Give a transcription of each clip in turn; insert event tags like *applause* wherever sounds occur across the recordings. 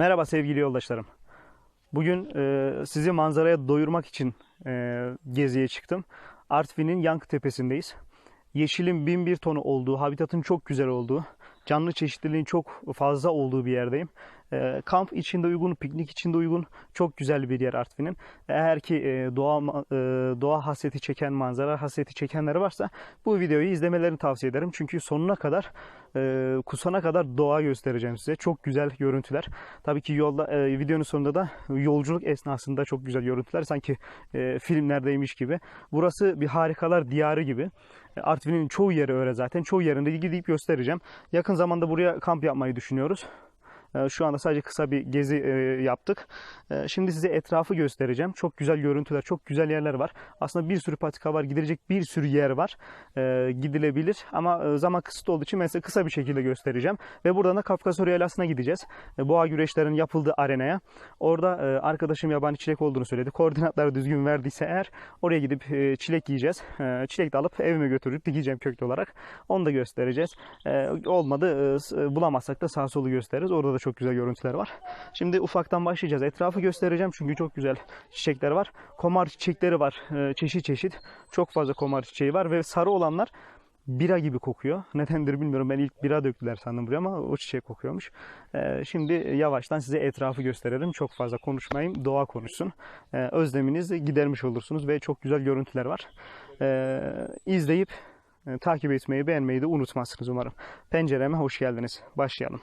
Merhaba sevgili yoldaşlarım. Bugün e, sizi manzaraya doyurmak için e, geziye çıktım. Artvin'in Yankı Tepesi'ndeyiz. Yeşilin bin bir tonu olduğu, habitatın çok güzel olduğu, canlı çeşitliliğin çok fazla olduğu bir yerdeyim. E, kamp içinde uygun, piknik içinde uygun, çok güzel bir yer Artvin'in. Eğer ki e, doğa e, doğa hasreti çeken, manzara hasreti çekenler varsa bu videoyu izlemelerini tavsiye ederim. Çünkü sonuna kadar e, kusana kadar doğa göstereceğim size. Çok güzel görüntüler. Tabii ki yolda e, videonun sonunda da yolculuk esnasında çok güzel görüntüler. Sanki e, filmlerdeymiş gibi. Burası bir harikalar diyarı gibi. E, Artvin'in çoğu yeri öyle zaten. Çoğu yerinde gidip göstereceğim. Yakın zamanda buraya kamp yapmayı düşünüyoruz. E, Şu anda sadece kısa bir gezi e, yaptık. E, Şimdi size etrafı göstereceğim. Çok güzel görüntüler, çok güzel yerler var. Aslında bir sürü patika var, gidilecek bir sürü yer var. E, Gidilebilir ama e, zaman kısıtlı olduğu için ben size kısa bir şekilde göstereceğim. Ve buradan da Kafkasya Yalası'na gideceğiz. Boğa güreşlerinin yapıldığı arenaya. Orada e, arkadaşım yabani çilek olduğunu söyledi. Koordinatları düzgün verdiyse eğer oraya gidip çilek yiyeceğiz. Çilek de alıp evime götürüp dikeceğim köklü olarak. Onu da göstereceğiz. Olmadı bulamazsak da sağ solu gösteririz. Orada da çok güzel görüntüler var. Şimdi ufaktan başlayacağız. Etrafı göstereceğim çünkü çok güzel çiçekler var. Komar çiçekleri var. e, Çeşit çeşit. Çok fazla komar çiçeği var ve sarı olanlar bira gibi kokuyor. *laughs* Nedendir bilmiyorum. Ben ilk bira döktüler sandım buraya ama o çiçek kokuyormuş. Ee, şimdi yavaştan size etrafı gösterelim. Çok fazla konuşmayayım. Doğa konuşsun. Ee, özleminizi gidermiş olursunuz ve çok güzel görüntüler var. Ee, izleyip e, takip etmeyi, beğenmeyi de unutmazsınız umarım. Pencereme hoş geldiniz. Başlayalım.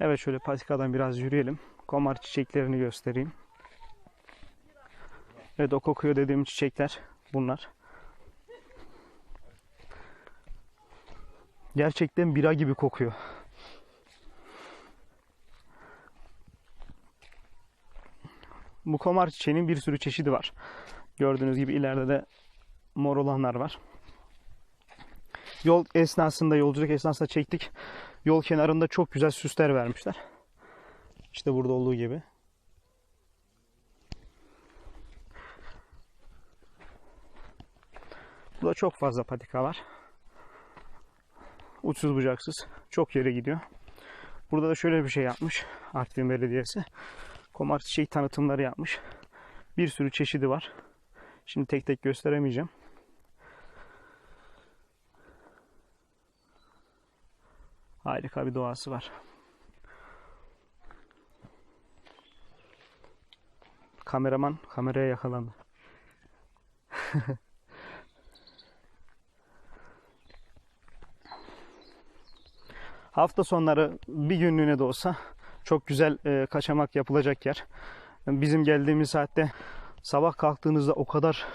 Evet şöyle patikadan biraz yürüyelim. Komar çiçeklerini göstereyim. Evet o kokuyor dediğim çiçekler bunlar. Gerçekten bira gibi kokuyor. Bu komar çiçeğinin bir sürü çeşidi var. Gördüğünüz gibi ileride de mor olanlar var. Yol esnasında, yolculuk esnasında çektik. Yol kenarında çok güzel süsler vermişler. İşte burada olduğu gibi. Burada çok fazla patika var. Uçsuz bucaksız. Çok yere gidiyor. Burada da şöyle bir şey yapmış Artvin Belediyesi. Komar çiçeği tanıtımları yapmış. Bir sürü çeşidi var. Şimdi tek tek gösteremeyeceğim. Harika bir doğası var. Kameraman kameraya yakalandı. *laughs* Hafta sonları bir günlüğüne de olsa çok güzel e, kaçamak yapılacak yer. Bizim geldiğimiz saatte sabah kalktığınızda o kadar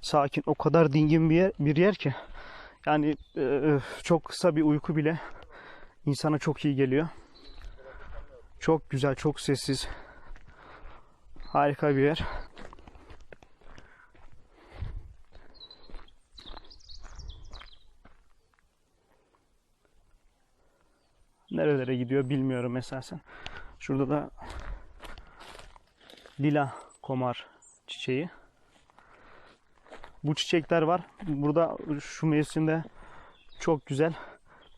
sakin, o kadar dingin bir yer, bir yer ki yani e, çok kısa bir uyku bile insana çok iyi geliyor. Çok güzel, çok sessiz. Harika bir yer. Nerelere gidiyor bilmiyorum esasen. Şurada da lila komar çiçeği. Bu çiçekler var. Burada şu mevsimde çok güzel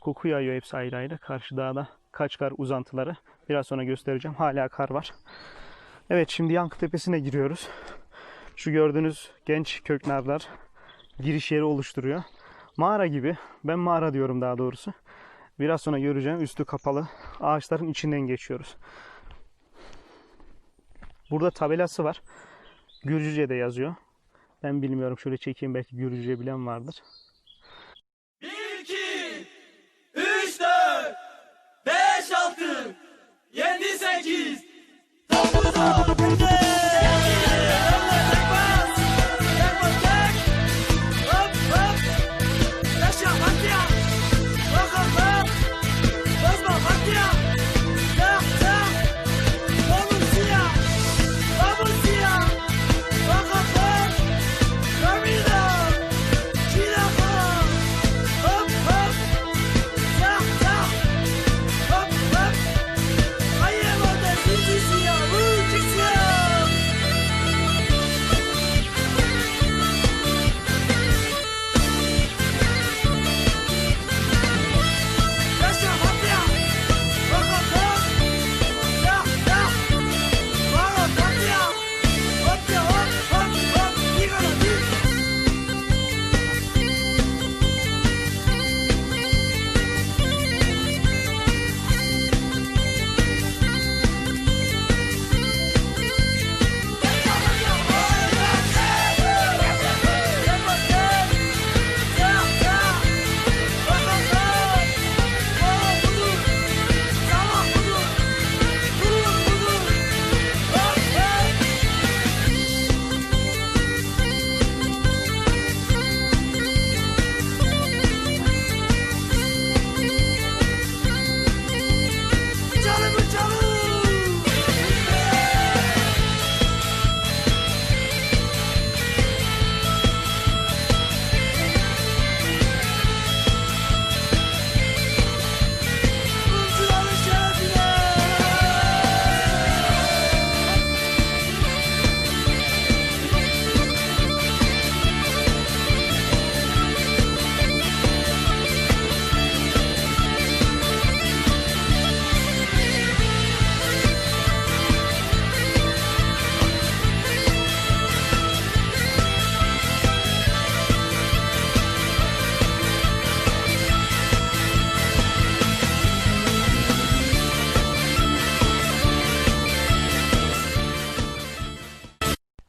koku yayıyor hepsi ayrı ayrı. Karşı dağda Kaçkar uzantıları. Biraz sonra göstereceğim. Hala kar var. Evet şimdi Yankı Tepesi'ne giriyoruz. Şu gördüğünüz genç köknarlar giriş yeri oluşturuyor. Mağara gibi. Ben mağara diyorum daha doğrusu. Biraz sonra göreceğim. Üstü kapalı. Ağaçların içinden geçiyoruz. Burada tabelası var. Gürcüce de yazıyor. Ben bilmiyorum. Şöyle çekeyim belki Gürcüce bilen vardır.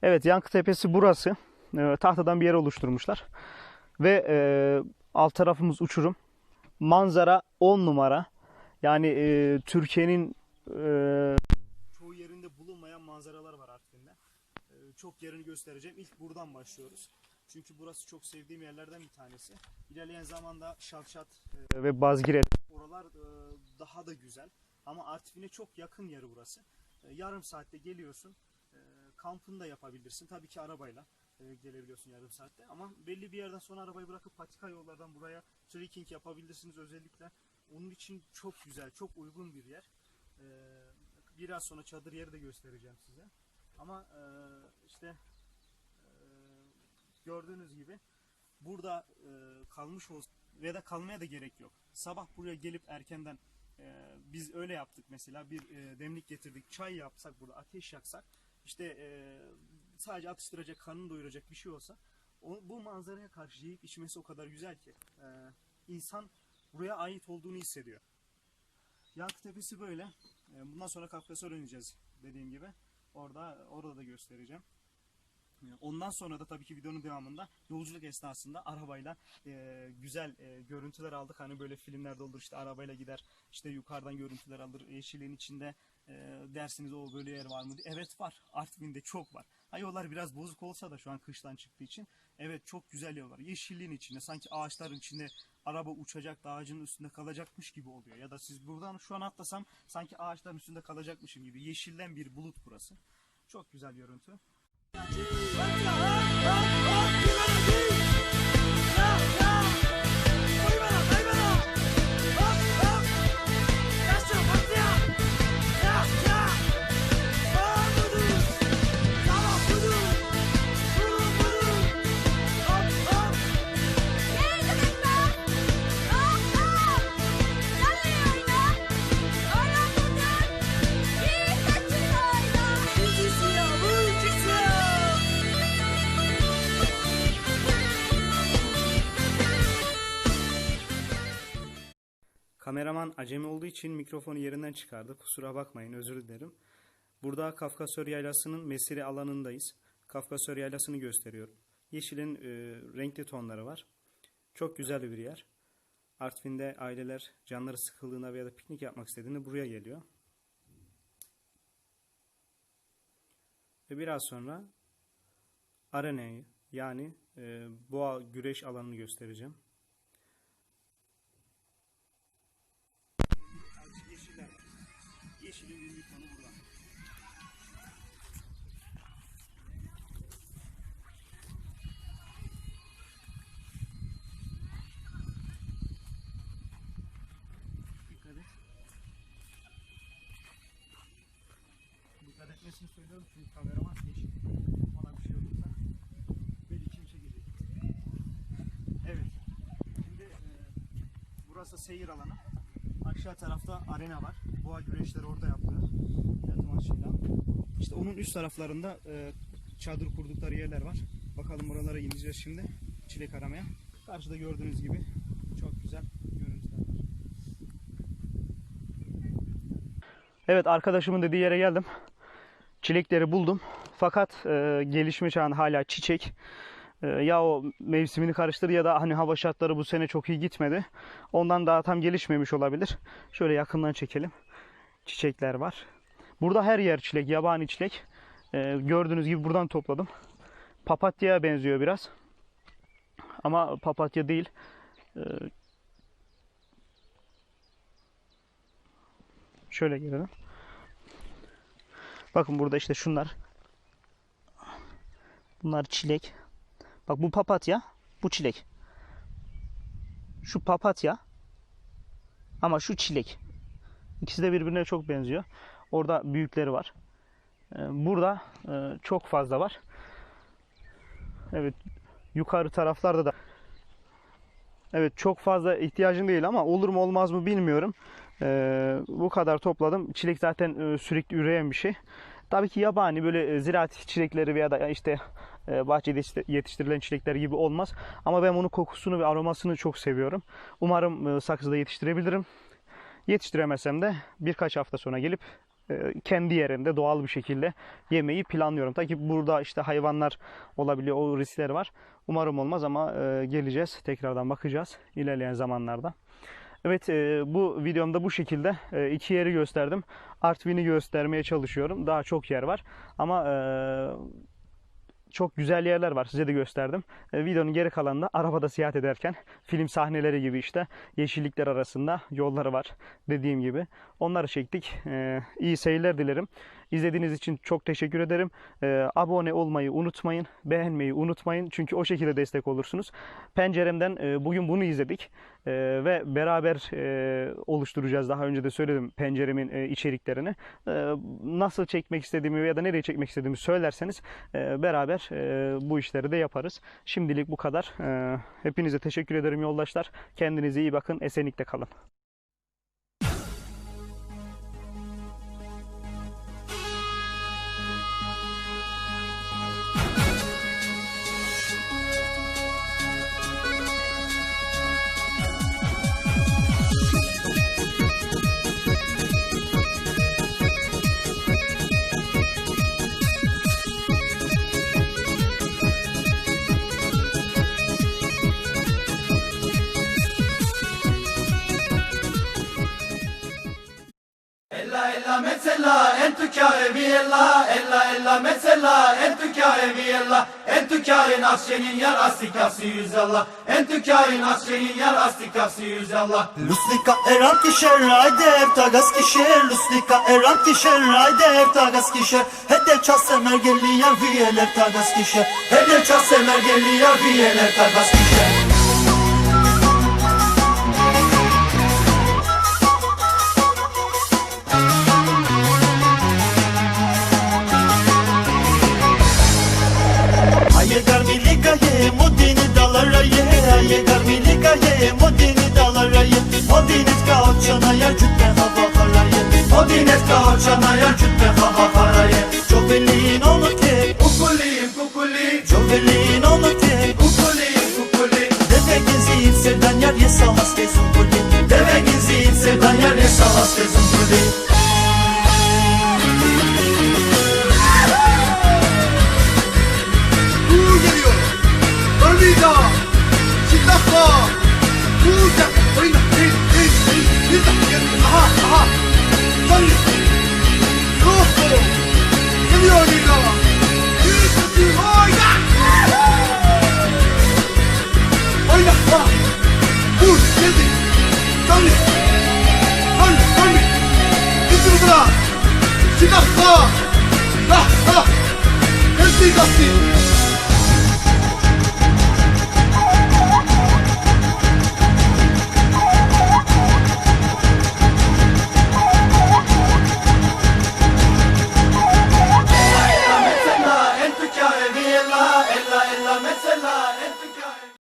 Evet Yankı Tepesi burası. Ee, tahtadan bir yer oluşturmuşlar. Ve e, alt tarafımız uçurum. Manzara 10 numara. Yani e, Türkiye'nin e, çoğu yerinde bulunmayan manzaralar var Artvin'de. E, çok yerini göstereceğim. İlk buradan başlıyoruz. Çünkü burası çok sevdiğim yerlerden bir tanesi. İlerleyen zamanda Şavşat e, ve Bazgire oralar e, daha da güzel. Ama Artvin'e çok yakın yeri burası. E, yarım saatte geliyorsun. Kampını da yapabilirsin. Tabii ki arabayla e, gelebiliyorsun yarım saatte. Ama belli bir yerden sonra arabayı bırakıp patika yollardan buraya trekking yapabilirsiniz özellikle. Onun için çok güzel, çok uygun bir yer. E, biraz sonra çadır yeri de göstereceğim size. Ama e, işte e, gördüğünüz gibi burada e, kalmış olsa ve de kalmaya da gerek yok. Sabah buraya gelip erkenden e, biz öyle yaptık mesela bir e, demlik getirdik çay yapsak burada ateş yaksak işte e, sadece atıştıracak karnını doyuracak bir şey olsa o, bu manzaraya karşı yiyip içmesi o kadar güzel ki e, insan buraya ait olduğunu hissediyor. Yankı Tepesi böyle. E, bundan sonra Kafkasör oynayacağız dediğim gibi. Orada orada da göstereceğim. E, Ondan sonra da tabii ki videonun devamında yolculuk esnasında arabayla e, güzel e, görüntüler aldık. Hani böyle filmlerde olur işte arabayla gider işte yukarıdan görüntüler alır. Yeşilin içinde e, dersiniz o böyle yer var mı? Evet var. Artvin'de çok var. Ha, yollar biraz bozuk olsa da şu an kıştan çıktığı için evet çok güzel yollar. Yeşilliğin içinde sanki ağaçların içinde araba uçacak da ağacın üstünde kalacakmış gibi oluyor. Ya da siz buradan şu an atlasam sanki ağaçların üstünde kalacakmışım gibi. Yeşilden bir bulut burası. Çok güzel görüntü. Kameraman acemi olduğu için mikrofonu yerinden çıkardı. Kusura bakmayın özür dilerim. Burada Kafkasör Yaylası'nın mesire alanındayız. Kafkasör Yaylası'nı gösteriyorum. Yeşilin e, renkli tonları var. Çok güzel bir yer. Artvin'de aileler canları sıkıldığında veya da piknik yapmak istediğinde buraya geliyor. Ve biraz sonra arenayı yani e, boğa güreş alanını göstereceğim. Dikkat etmesini söylüyorum çünkü kameraman yeşil. Bana bir şey olursa beni kim çekecek? Evet. Şimdi e, burası seyir alanı. Aşağı tarafta arena var. Boğa güreşleri orada açıyla. İşte onun üst taraflarında e, çadır kurdukları yerler var. Bakalım oralara ineceğiz şimdi. Çilek aramaya. Karşıda gördüğünüz gibi çok güzel görüntüler var. Evet arkadaşımın dediği yere geldim. Çilekleri buldum. Fakat e, gelişme çağında hala çiçek. E, ya o mevsimini karıştır ya da hani hava şartları bu sene çok iyi gitmedi. Ondan daha tam gelişmemiş olabilir. Şöyle yakından çekelim. Çiçekler var. Burada her yer çilek, yabani çilek. E, gördüğünüz gibi buradan topladım. Papatya'ya benziyor biraz. Ama papatya değil. E, şöyle gelelim. Bakın burada işte şunlar. Bunlar çilek. Bak bu papatya, bu çilek. Şu papatya ama şu çilek. İkisi de birbirine çok benziyor. Orada büyükleri var. Ee, Burada e, çok fazla var. Evet, yukarı taraflarda da. Evet, çok fazla ihtiyacım değil ama olur mu olmaz mı bilmiyorum. Ee, bu kadar topladım. Çilek zaten e, sürekli üreyen bir şey. Tabii ki yabani böyle e, ziraat çilekleri veya da işte e, bahçede yetiştirilen çilekler gibi olmaz. Ama ben onun kokusunu ve aromasını çok seviyorum. Umarım e, saksıda yetiştirebilirim. Yetiştiremezsem de birkaç hafta sonra gelip e, kendi yerinde doğal bir şekilde yemeyi planlıyorum. Tabii ki burada işte hayvanlar olabiliyor, o riskler var. Umarım olmaz ama e, geleceğiz, tekrardan bakacağız ilerleyen zamanlarda. Evet e, bu videomda bu şekilde e, iki yeri gösterdim. Artvin'i göstermeye çalışıyorum. Daha çok yer var ama e, çok güzel yerler var. Size de gösterdim. Videonun geri kalanında arabada seyahat ederken film sahneleri gibi işte yeşillikler arasında yolları var dediğim gibi. Onları çektik. E, iyi seyirler dilerim. İzlediğiniz için çok teşekkür ederim. E, abone olmayı unutmayın. Beğenmeyi unutmayın. Çünkü o şekilde destek olursunuz. Penceremden e, bugün bunu izledik. E, ve beraber e, oluşturacağız. Daha önce de söyledim penceremin e, içeriklerini. E, nasıl çekmek istediğimi ya da nereye çekmek istediğimi söylerseniz e, beraber e, bu işleri de yaparız. Şimdilik bu kadar. E, hepinize teşekkür ederim yoldaşlar. Kendinize iyi bakın. Esenlikle kalın. Viella ella ella mezzella entu chiare viella entu chiare nascenin yar astikası yüzallah. Entu chiare nascenin yar astikası yüzallah. Lustika eran kişer rayder tagas kişer. Lustika eran kişer rayder tagas kişer. Hede ças semer gelli yar viyeler tagas kişer. Hede ças semer gelli yar viyeler tagas kişer Modinet ka oçana ya cütte hava haraye Çovelin onu tek Kukuliyim kukuli Çovelin onu tek. Kukuliyim kukuli Deve geziyim sevdan yar ye salas kezun kuli Deve geziyim sevdan yar ye salas dakika gel. Aha, aha. Tanrı. Ruhu. Geliyor Örnida. Bir